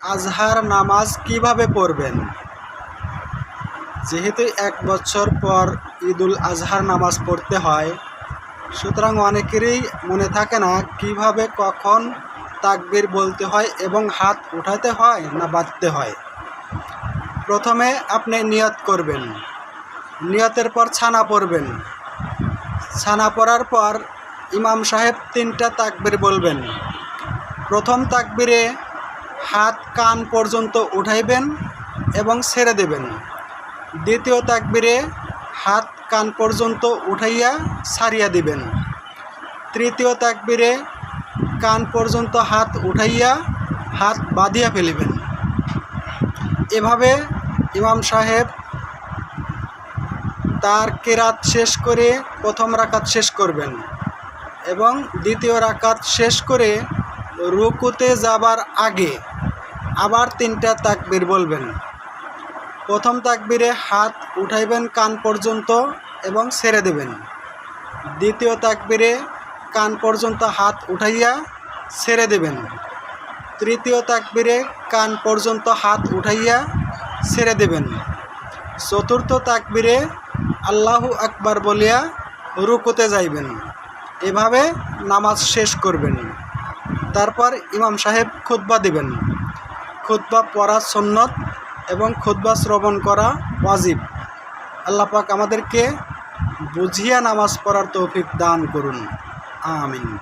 আজহার নামাজ কীভাবে পড়বেন? যেহেতু এক বছর পর ঈদুল আজহার নামাজ পড়তে হয়, সুতরাং অনেকেরই মনে থাকে না কীভাবে কখন তাকবির বলতে হয় এবং হাত উঠাতে হয় না বাঁধতে হয়। প্রথমে আপনি নিয়ত করবেন। নিয়তের পর ছানা পড়বেন। ছানা পড়ার পর ইমাম সাহেব তিনটা তাকবীর বলবেন। প্রথম তাকবীরে হাত কান পর্যন্ত উঠাইবেন এবং ছেড়ে দেবেন। দ্বিতীয় তাকবিরে হাত কান পর্যন্ত উঠাইয়া ছাড়িয়া দিবেন। তৃতীয় তাকবিরে কান পর্যন্ত হাত উঠাইয়া হাত বাঁধিয়া ফেলিবেন। এভাবে ইমাম সাহেব তার কেরাত শেষ করে প্রথম রাকাত শেষ করবেন এবং দ্বিতীয় রাকাত শেষ করে রুকুতে যাবার আগে আবার তিনটা তাকবীর বলবেন। প্রথম তাকবীরে হাত উঠাইবেন কান পর্যন্ত এবং ছেড়ে দেবেন। দ্বিতীয় তাকবীরে কান পর্যন্ত হাত উঠাইয়া ছেড়ে দেবেন। তৃতীয় তাকবীরে কান পর্যন্ত হাত উঠাইয়া ছেড়ে দেবেন। চতুর্থ তাকবীরে আল্লাহু আকবার বলিয়া রুকুতে যাইবেন। এভাবে নামাজ শেষ করবেন। তারপর ইমাম সাহেব খুতবা দিবেন। খুতবা পড়া সন্নত এবং খুতবা শ্রবণ করা ওয়াজিব। আল্লাপাক আমাদেরকে বুঝিয়া নামাজ পড়ার তৌফিক দান করুন। আমিন।